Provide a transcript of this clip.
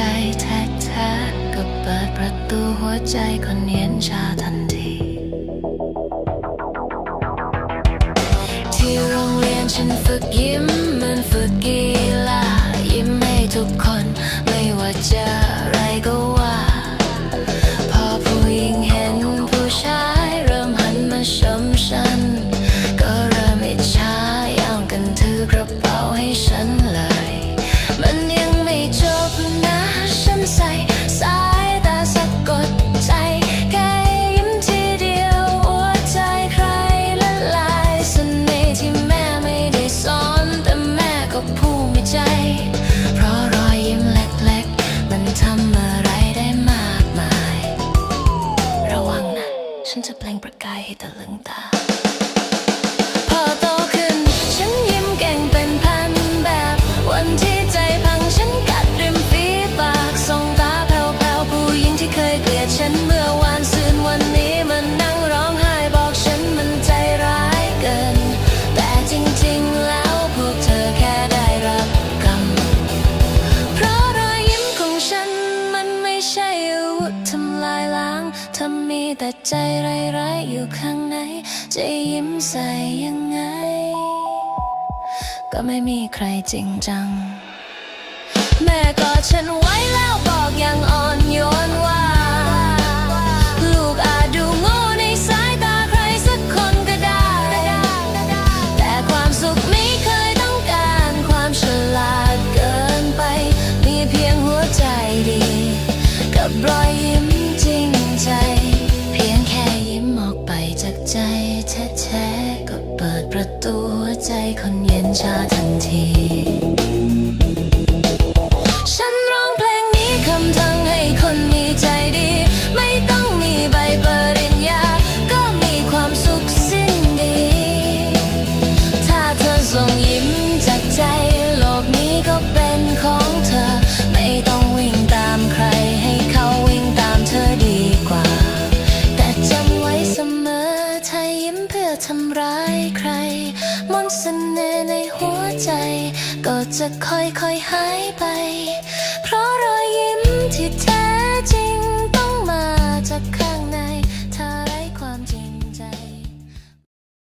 ใจแท้ๆก็เปิดประตูหัวใจคนเนียนชาทันที ที่โรงเรียนฉันฝึกยิ้ม 该的冷淡。 มีแต่ใจร้ายๆอยู่ข้างในจะยิ้มใส่ยังไง ก็ไม่มีใครจริงจัง แม่กอดฉันไว้แล้ว ประตูใจคนเย็นชาทันทีฉันร้องเพลงนี้คำทั้งให้คนมีใจดีไม่ต้องมีใบปริญญาก็มีความสุขสิ้นดีถ้าเธอยิ้มจากใจโลกนี้ก็เป็นของเธอไม่ต้องวิ่งตามใครให้เขาวิ่งตามเธอดีกว่าแต่จำไว้เสมอใช่ยิ้มเพื่อทำร้าย เสน่ห์ในหัวใจ ก็จะค่อยๆหายไป เพราะรอยยิ้มที่แท้จริง